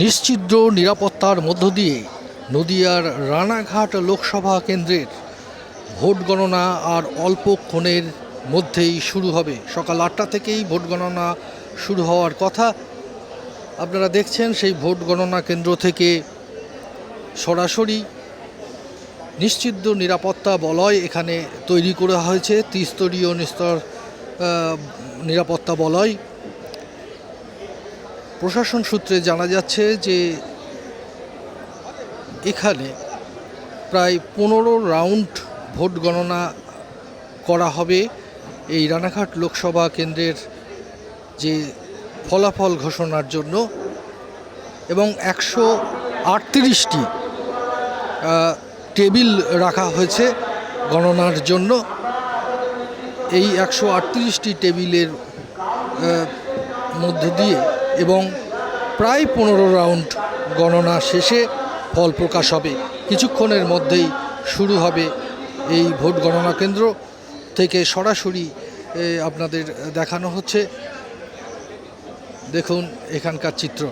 নিশ্চিদ্র নিরাপত্তার মধ্য দিয়ে নদিয়ার রানাঘাট লোকসভা কেন্দ্রের ভোট গণনা আর অল্পক্ষণের মধ্যেই শুরু হবে। সকাল আটটা থেকেই ভোট গণনা শুরু হওয়ার কথা। আপনারা দেখছেন সেই ভোট গণনা কেন্দ্র থেকে সরাসরি নিশ্চিদ্র নিরাপত্তা বলয় এখানে তৈরি করা হয়েছে। ত্রিস্তরীয় নিস্তর নিরাপত্তা বলয়। প্রশাসন সূত্রে জানা যাচ্ছে যে এখানে প্রায় পনেরো রাউন্ড ভোট গণনা করা হবে। এই রানাঘাট লোকসভা কেন্দ্রের যে ফলাফল ঘোষণার জন্য এবং একশো আটত্রিশটি টেবিল রাখা হয়েছে গণনার জন্য। এই একশো আটত্রিশটি টেবিলের মধ্য দিয়ে এবং প্রায় পনেরো রাউন্ড গণনা শেষে ফল প্রকাশ হবে। কিছুক্ষণের মধ্যেই শুরু হবে এই ভোট গণনা কেন্দ্র থেকে সরাসরি আপনাদের দেখানো হচ্ছে। দেখুন এখানকার চিত্র।